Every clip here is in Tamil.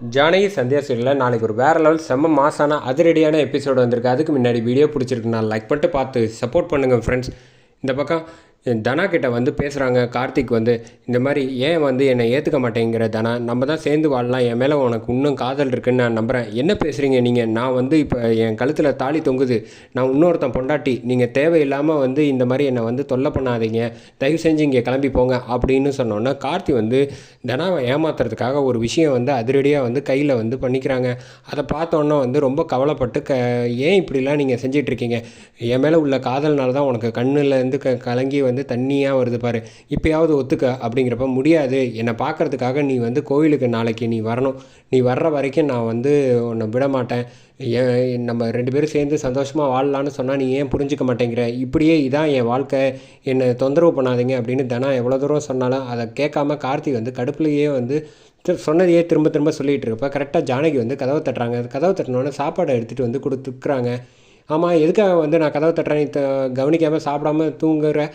ஜானகி சந்தியா சீரியலில் நாளைக்கு ஒரு வேறு லெவல் செம்ம மாசான அதிரடியான எபிசோடு வந்திருக்கு. அதுக்கு முன்னாடி வீடியோ பிடிச்சிருக்கு நான் லைக் பண்ணிட்டு பார்த்து சப்போர்ட் பண்ணுங்கள் ஃப்ரெண்ட்ஸ் இந்த பக்கம் தனா கிட்ட வந்து பேசுகிறாங்க கார்த்திக் வந்து இந்த மாதிரி ஏன் வந்து என்னை ஏற்றுக்க மாட்டேங்கிற தனா நம்ம தான் சேர்ந்து வாழலாம் என் மேலே உனக்கு இன்னும் காதல் இருக்குன்னு நான் நம்புகிறேன் என்ன பேசுகிறீங்க நீங்கள் நான் வந்து இப்போ என் கழுத்தில் தாலி தொங்குது. நான் இன்னொருத்தன் பொண்டாட்டி நீங்கள் தேவையில்லாமல் வந்து இந்த மாதிரி என்னை வந்து தொல்லை பண்ணாதீங்க. தயவு செஞ்சு இங்கே கிளம்பி போங்க அப்படின்னு சொன்னோன்னா கார்த்தி வந்து தனாவை ஏமாத்துறதுக்காக ஒரு விஷயம் வந்து அதிரடியாக வந்து கையில் வந்து பண்ணிக்கிறாங்க. அதை பார்த்தோன்னே வந்து ரொம்ப கவலைப்பட்டு க ஏன் இப்படிலாம் நீங்கள் செஞ்சிட்ருக்கீங்க என் மேலே உள்ள காதல்னால தான் உனக்கு கண்ணுலேருந்து க கலங்கி வந்து தண்ணியாக வருது பாரு. இப்போயாவது ஒத்துக்க அப்படிங்கிறப்ப முடியாது. என்னை பார்க்கறதுக்காக நீ வந்து கோவிலுக்கு நாளைக்கு நீ வரணும். நீ வர்ற வரைக்கும் நான் வந்து உன்னை விட மாட்டேன் ஏன் நம்ம ரெண்டு பேரும் சேர்ந்து சந்தோஷமாக வாழலான்னு சொன்னால் நீ ஏன் புரிஞ்சுக்க மாட்டேங்கிற? இப்படியே இதான் என் வாழ்க்கை. என்னை தொந்தரவு பண்ணாதீங்க அப்படின்னு தனா எவ்வளோ தூரம் சொன்னாலும் அதை கேட்காம கார்த்திக் வந்து கடுப்புலையே வந்து சொன்னதையே திரும்ப திரும்ப சொல்லிகிட்டு இருப்ப கரெக்டாக ஜானகி வந்து கதவை தட்டுறாங்க. கதவை தட்டினோடனே சாப்பாடை எடுத்துகிட்டு வந்து கொடுத்துக்குறாங்க. ஆமாம் எதுக்காக வந்து நான் கதவை தட்டுறேன் நீ த கவனிக்காமல் சாப்பிடாம தூங்குற?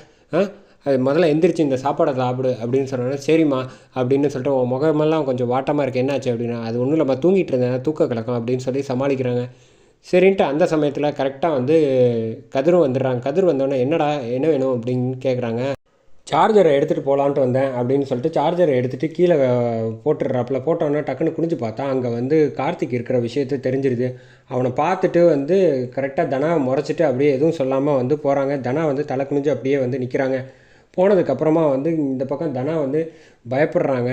அது முதல்ல எந்திரிச்சு இந்த சாப்பாடை சாப்பிடு அப்படின்னு சொன்னோன்னே சரிம்மா அப்படின்னு சொல்லிட்டு உன் முகமெல்லாம் கொஞ்சம் வாட்டமாக இருக்குது என்னாச்சு அப்படின்னா அது ஒன்றும் இல்லைம்மா தூங்கிட்டு இருந்தேன் தூக்க கலக்கம் அப்படின்னு சொல்லி சமாளிக்கிறாங்க. சரின்ட்டு அந்த சமயத்தில் கரெக்டாக வந்து கதிரும் வந்துடுறாங்க. கதிர் வந்தோடனே என்னடா என்ன வேணும்? அப்படின்னு கேட்குறாங்க சார்ஜரை எடுத்துகிட்டு போகலான்ட்டு வந்தேன் அப்படின்னு சொல்லிட்டு சார்ஜரை எடுத்துகிட்டு கீழே போட்டுடுறாப்புல. போட்டோன்னே டக்குன்னு குனிஞ்சு பார்த்தா அங்கே வந்து கார்த்திக் இருக்கிற விஷயத்த தெரிஞ்சிருது. அவனை பார்த்துட்டு வந்து கரெக்டாக தனா முறைச்சிட்டு அப்படியே எதுவும் சொல்லாமல் வந்து போகிறாங்க தனா வந்து தலை குனிஞ்சு அப்படியே வந்து நிற்கிறாங்க போனதுக்கப்புறமா வந்து இந்த பக்கம் தனா வந்து பயப்படுறாங்க.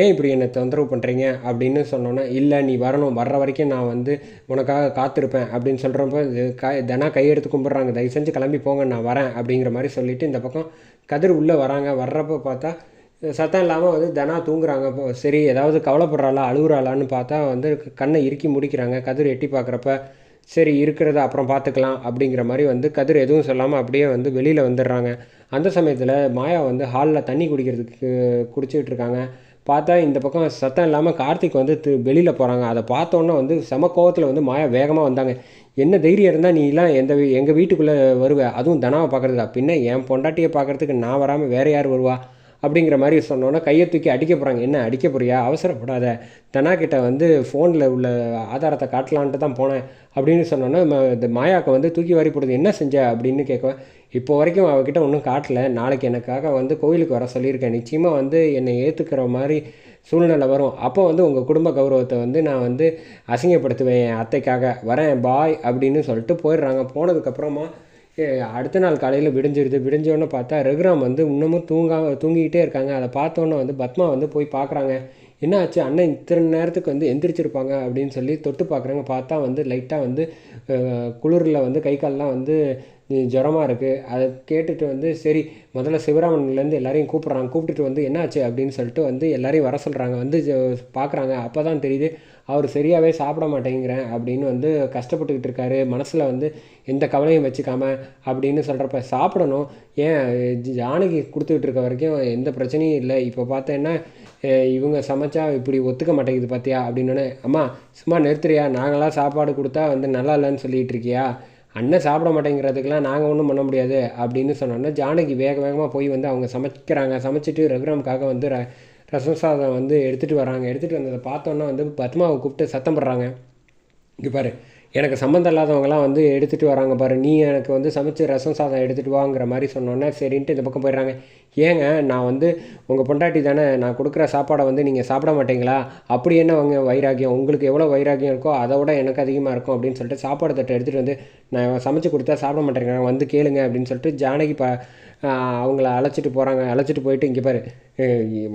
ஏன் இப்படி என்னை தொந்தரவு பண்ணுறீங்க அப்படின்னு சொன்னோன்னா இல்லை நீ வரணும். வர்ற வரைக்கும் நான் வந்து உனக்காக காத்திருப்பேன். அப்படின்னு சொல்கிறப்ப க தனா கையெடுத்து கும்பிட்றாங்க. தயவு செஞ்சு கிளம்பி போங்க நான் வரேன். அப்படிங்கிற மாதிரி சொல்லிவிட்டு இந்த பக்கம் கதிர் உள்ளே வராங்க. வர்றப்ப பார்த்தா சத்தம் இல்லாமல் வந்து தனா தூங்குறாங்க. இப்போ சரி ஏதாவது கவலைப்படுறாளா? அழுகுறாளான்னு பார்த்தா வந்து கண்ணை இறுக்கி முடிக்கிறாங்க. கதிர் எட்டி பார்க்குறப்ப சரி இருக்கிறத அப்புறம் பார்த்துக்கலாம் அப்படிங்கிற மாதிரி வந்து கதிர் எதுவும் சொல்லாமல் அப்படியே வந்து வெளியில் வந்துடுறாங்க. அந்த சமயத்தில் மாயா வந்து ஹாலில் தண்ணி குடிக்கிறதுக்கு குடிச்சிக்கிட்டு இருக்காங்க. பார்த்தா இந்த பக்கம் சத்தம் இல்லாமல் கார்த்திக் வந்து திரு வெளியில் போகிறாங்க அதை பார்த்தோன்னே வந்து செம கோவத்தில் வந்து மாயா வேகமாக வந்தாங்க. என்ன தைரியம் இருந்தால் நீலாம் எந்த எங்கள் வீட்டுக்குள்ளே வருவ? அதுவும் தனாவை பார்க்குறதுக்கா? பின்ன என் பொண்டாட்டியை பார்க்குறதுக்கு நான் வராமல் வேறு யார் வருவா? அப்படிங்கிற மாதிரி சொன்னோன்னே கையை தூக்கி அடிக்க போகிறாங்க என்ன அடிக்க போறியா? அவசரப்படாத. தனா கிட்ட வந்து ஃபோனில் உள்ள ஆதாரத்தை காட்டலான்ட்டு தான் போனேன் அப்படின்னு சொன்னோன்னா ம- இந்த மாயாக்கை வந்து தூக்கி வாரி போடுது. என்ன செஞ்ச அப்படின்னு கேட்குவேன். இப்போ வரைக்கும் அவகிட்ட ஒன்றும் காட்டல. நாளைக்கு எனக்காக வந்து கோயிலுக்கு வர சொல்லியிருக்கேன். நிச்சயமாக வந்து என்னை ஏற்றுக்கிற மாதிரி சூழ்நிலை வரும். அப்போ வந்து உங்கள் குடும்ப கௌரவத்தை வந்து நான் வந்து அசிங்கப்படுத்துவேன். என் அத்தைக்காக வரேன். பாய் அப்படின்னு சொல்லிட்டு போயிடுறாங்க. போனதுக்கப்புறமா அடுத்த நாள் காலையில் விடிஞ்சிருது. விடிஞ்சோடனே பார்த்தா ரகுராம் வந்து இன்னமும் தூங்கா தூங்கிக்கிட்டே இருக்காங்க. அதை பார்த்தோன்னே வந்து பத்மா வந்து போய் பார்க்குறாங்க. என்ன ஆச்சு அண்ணன் இத்தனை நேரத்துக்கு வந்து எந்திரிச்சிருப்பாங்க அப்படின்னு சொல்லி தொட்டு பார்க்குறாங்க. பார்த்தா வந்து லைட்டாக வந்து குளிரில் வந்து கை கால்லாம் வந்து ஜுரமாக இருக்குது அதை கேட்டுட்டு வந்து சரி முதல்ல சிவராமன்லேருந்து எல்லாரையும் கூப்பிட்றாங்க. கூப்பிட்டுட்டு வந்து என்னாச்சு அப்படின்னு சொல்லிட்டு வந்து எல்லாரையும் வர சொல்கிறாங்க வந்து பார்க்குறாங்க. அப்போ தான் தெரியுது அவர் சரியாகவே சாப்பிட மாட்டேங்கிறேன் அப்படின்னு வந்து கஷ்டப்பட்டுக்கிட்டு இருக்காரு. மனசில் வந்து எந்த கவலையும் வச்சுக்காம அப்படின்னு சொல்கிறப்ப சாப்பிடணும். ஏன் ஜானகி கொடுத்துக்கிட்டு இருக்க வரைக்கும் எந்த பிரச்சனையும் இல்லை. இப்போ பார்த்தேன்னா இவங்க சமைச்சா இப்படி ஒத்துக்க மாட்டேங்குது பார்த்தியா அப்படின்னோடனே அம்மா சும்மா நிறுத்துறியா? நாங்களாம் சாப்பாடு கொடுத்தா வந்து நல்லா இல்லைன்னு சொல்லிட்டு இருக்கியா? அண்ணன் சாப்பிட மாட்டேங்கிறதுக்கெலாம் நாங்கள் ஒன்றும் பண்ண முடியாது. அப்படின்னு சொன்னோன்னா ஜானகி வேக வேகமாக போய் வந்து அவங்க சமைக்கிறாங்க. சமைச்சிட்டு ரகுராமுக்காக வந்து ர ரசம் சாதம் வந்து எடுத்துகிட்டு வராங்க எடுத்துகிட்டு வந்ததை பார்த்தோன்னே வந்து பத்மாவை கூப்பிட்டு சத்தம் போடுறாங்க. இங்கே பாரு எனக்கு சம்மந்தம் இல்லாதவங்கலாம் வந்து எடுத்துகிட்டு வராங்க பாரு. நீ எனக்கு வந்து சமைச்சு ரசம் சாதம் எடுத்துகிட்டு வாங்கிற மாதிரி சொன்னோன்னே சரின்ட்டு இந்த பக்கம் போயிடுறாங்க. ஏங்க நான் வந்து உங்கள் பொண்டாட்டி தானே நான் கொடுக்குற சாப்பாடை வந்து நீங்கள் சாப்பிட மாட்டீங்களா? அப்படி என்ன அவங்க வைராக்கியம் உங்களுக்கு எவ்வளோ வைராக்கியம் இருக்கோ அதை விட எனக்கு அதிகமாக இருக்கும் அப்படின்னு சொல்லிட்டு சாப்பாடு தட்டை எடுத்துகிட்டு வந்து நான் சமைச்சு கொடுத்தா சாப்பிட மாட்டேங்கிறாங்க வந்து கேளுங்க அப்படின்னு சொல்லிட்டு ஜானகி ப அவங்கள அழைச்சிட்டு போகிறாங்க அழைச்சிட்டு போயிட்டு இங்கே பாரு.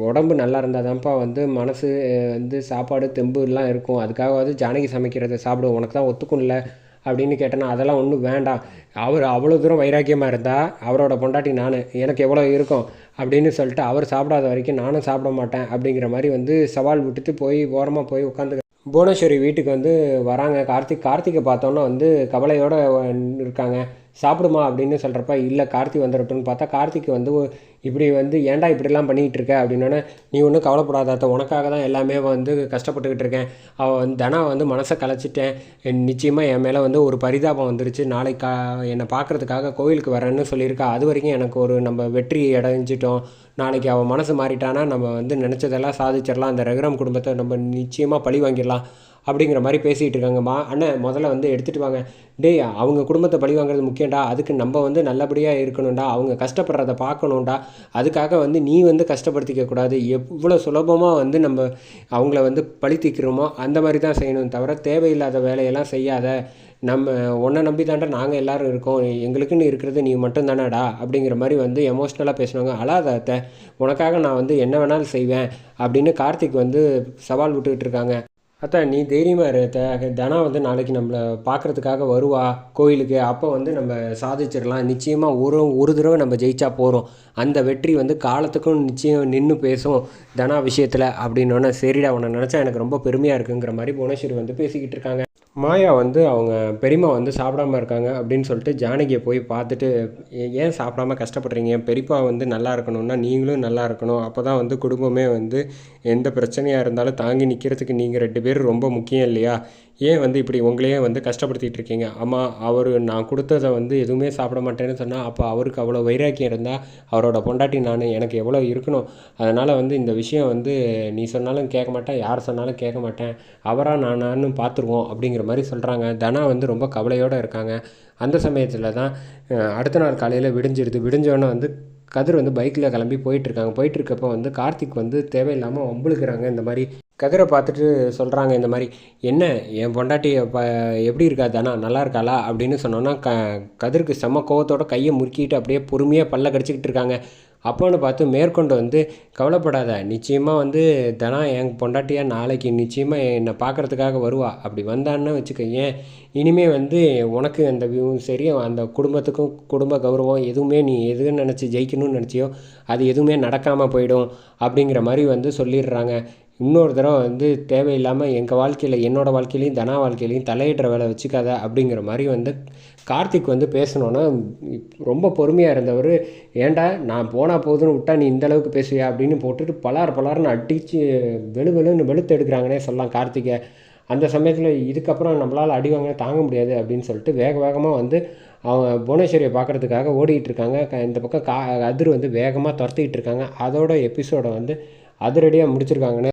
உடம்பு நல்லா இருந்தால் தான்ப்பா வந்து மனசு வந்து சாப்பாடு தெம்பு எல்லாம் இருக்கும். அதுக்காகவாவது ஜானகி சமைக்கிறத சாப்பிடுவோம் உனக்கு தான் ஒத்துக்கும்ல அப்படின்னு கேட்டேன்னா அதெல்லாம் ஒன்றும் வேண்டாம். அவர் அவ்வளோ தூரம் வைராக்கியமாக இருந்தால் அவரோட பொண்டாட்டி நான் எனக்கு எவ்வளோ இருக்கும் அப்படின்னு சொல்லிட்டு அவர் சாப்பிடாத வரைக்கும் நானும் சாப்பிட மாட்டேன் அப்படிங்கிற மாதிரி வந்து சவால் விட்டுட்டு போய் ஓரமாக போய் உட்காந்து புவனேஸ்வரி வீட்டுக்கு வந்து வராங்க. கார்த்திக் கார்த்திகை பார்த்தோன்னா வந்து கவலையோடு இருக்காங்க. சாப்பிடுமா அப்படின்னு சொல்கிறப்ப இல்லை கார்த்தி வந்துடட்டும்னு பார்த்தா கார்த்திக் வந்து இப்படி வந்து ஏன்டா இப்படிலாம் பண்ணிகிட்டு இருக்க? அப்படின்னோடனே நீ ஒன்றும் கவலைப்படாத அத்தை உனக்காக தான் எல்லாமே வந்து கஷ்டப்பட்டுக்கிட்டு இருக்கேன். அவள் வந்து தனா வந்து மனசை கலைச்சிட்டேன். நிச்சயமாக என் மேலே வந்து ஒரு பரிதாபம் வந்துருச்சு. நாளைக்கு கா என்னை பார்க்குறதுக்காக கோயிலுக்கு வரேன்னு சொல்லியிருக்கா. அது வரைக்கும் எனக்கு ஒரு நம்ம வெற்றி அடைஞ்சிட்டோம். நாளைக்கு அவள் மனசு மாறிட்டானா நம்ம வந்து நினச்சதெல்லாம் சாதிச்சிடலாம். அந்த ரகுராம் குடும்பத்தை நம்ம நிச்சயமாக பழி வாங்கிடலாம். அப்படிங்கிற மாதிரி பேசிகிட்டு இருக்காங்கம்மா அண்ணன் முதல்ல வந்து எடுத்துகிட்டு வாங்க. டேய் அவங்க குடும்பத்தை பழி வாங்குறது முக்கியம்டா. அதுக்கு நம்ம வந்து நல்லபடியாக இருக்கணும்டா. அவங்க கஷ்டப்படுறத பார்க்கணும்டா. அதுக்காக வந்து நீ வந்து கஷ்டப்படுத்திக்க கூடாது. எவ்வளோ சுலபமாக வந்து நம்ம அவங்கள வந்து பழி தீக்கிறோமோ அந்த மாதிரி தான் செய்யணும் தவிர தேவையில்லாத வேலையெல்லாம் செய்யாத. நம்ம உன்னை நம்பி தாண்டா நாங்கள் எல்லோரும் இருக்கோம். எங்களுக்குன்னு இருக்கிறது நீ மட்டும் தானடா அப்படிங்கிற மாதிரி வந்து எமோஷ்னலாக பேசுவாங்க அழாத அத்தை. உனக்காக நான் வந்து என்ன வேணாலும் செய்வேன் அப்படின்னு கார்த்திக் வந்து சவால் விட்டுக்கிட்டு இருக்காங்க. அத்தா நீ தைரியமாக இரு அத்தை. தனா வந்து நாளைக்கு நம்மளை பார்க்குறதுக்காக வருவா கோயிலுக்கு. அப்போ வந்து நம்ம சாதிச்சிடலாம். நிச்சயமாக ஒரு ஒரு தடவை நம்ம ஜெயிச்சா போகிறோம் அந்த வெற்றி வந்து காலத்துக்கும் நிச்சயம் நின்று பேசும் தனா விஷயத்தில் அப்படின்னோடனே சரிடா உன்னை நினச்சா எனக்கு ரொம்ப பெருமையாக இருக்குங்கிற மாதிரி புவனேஸ்வரி வந்து பேசிக்கிட்டு இருக்காங்க. மாயா வந்து அவங்க பெரியம்மா வந்து சாப்பிடாம இருக்காங்க அப்படின்னு சொல்லிட்டு ஜானகியை போய் பார்த்துட்டு "ஏ- ஏன் சாப்பிடாம கஷ்டப்படுறீங்க? பெரியப்பா வந்து நல்லா இருக்கணும்னா நீங்களும் நல்லா இருக்கணும். அப்போ தான் வந்து குடும்பமே வந்து எந்த பிரச்சனையாக இருந்தாலும் தாங்கி நிற்கிறதுக்கு நீங்கள் ரெண்டு பேரும் ரொம்ப முக்கியம் இல்லையா? ஏன் வந்து இப்படி உங்களையே வந்து கஷ்டப்படுத்திட்டு இருக்கீங்க? ஆமாம் அவர் நான் கொடுத்ததை வந்து எதுவுமே சாப்பிட மாட்டேன்னு சொன்னால் அப்போ அவருக்கு அவ்வளோ வைராக்கியம் இருந்தால் அவரோட பொண்டாட்டி நான் எனக்கு எவ்வளோ இருக்கணும்? அதனால் வந்து இந்த விஷயம் வந்து நீ சொன்னாலும் கேட்க மாட்டேன் யார் சொன்னாலும் கேட்க மாட்டேன். அவராக நான் நானும் பார்த்துருவோம் அப்படிங்கிற மாதிரி சொல்கிறாங்க தனா வந்து ரொம்ப கவலையோடு இருக்காங்க. அந்த சமயத்தில் தான் அடுத்த நாள் காலையில் விடிஞ்சிருது. விடிஞ்சோடனே வந்து கதிர் வந்து பைக்கில் கிளம்பி போயிட்டுருக்காங்க. போயிட்டுருக்கப்போ வந்து கார்த்திக் வந்து தேவையில்லாமல் வம்புழுக்கிறாங்க இந்த மாதிரி கதிரை பார்த்துட்டு சொல்கிறாங்க இந்த மாதிரி என்ன என் பொண்டாட்டி எப்படி இருக்கா தானா? நல்லா இருக்காளா? அப்படின்னு சொன்னோன்னா க கதிருக்கு செம்ம கோவத்தோட கையை முறுக்கிட்டு அப்படியே பொறுமையாக பல்ல கடிச்சிக்கிட்டு இருக்காங்க. அப்போன்னு பார்த்து மேற்கொண்டு வந்து கவலைப்படாத. நிச்சயமாக வந்து தனா என் பொண்டாட்டியாக நாளைக்கு நிச்சயமாக என்னை பார்க்குறதுக்காக வருவா. அப்படி வந்தான்னு வச்சுக்கோயேன். இனிமேல் வந்து உனக்கு அந்த வியூவும் சரி அந்த குடும்பத்துக்கும் குடும்ப கௌரவம் எதுவுமே நீ எதுன்னு நினச்சி ஜெயிக்கணும்னு நினச்சியோ அது எதுவுமே நடக்காமல் போயிடும் அப்படிங்கிற மாதிரி வந்து சொல்லிடுறாங்க. இன்னொரு தடவை வந்து தேவையில்லாமல் எங்கள் வாழ்க்கையில் என்னோடய வாழ்க்கையிலையும் தனா வாழ்க்கையிலையும் தலையிடுற வேலை வச்சுக்காத அப்படிங்கிற மாதிரி வந்து கார்த்திக் வந்து பேசணுன்னா ரொம்ப பொறுமையாக இருந்தவர். ஏன்டா நான் போனால் போதுன்னு விட்டா நீ இந்த அளவுக்கு பேசுவியா? அப்படின்னு போட்டுட்டு பலார் பலார்னு அடித்து வெளு வெளுன்னு வெளுத்து எடுக்கிறாங்கன்னே சொல்லலாம் கார்த்திகை. அந்த சமயத்தில் இதுக்கப்புறம் நம்மளால் அடி வாங்க தாங்க முடியாது அப்படின்னு சொல்லிட்டு வேக வேகமாக வந்து அவங்க புவனேஸ்வரியை பார்க்குறதுக்காக ஓடிக்கிட்டு இருக்காங்க. க- இந்த பக்கம் கா அதிர் வந்து வேகமாக துரத்திக்கிட்டு இருக்காங்க. அதோட எபிசோடை வந்து அதிரடியாக முடிச்சிருக்காங்கன்னு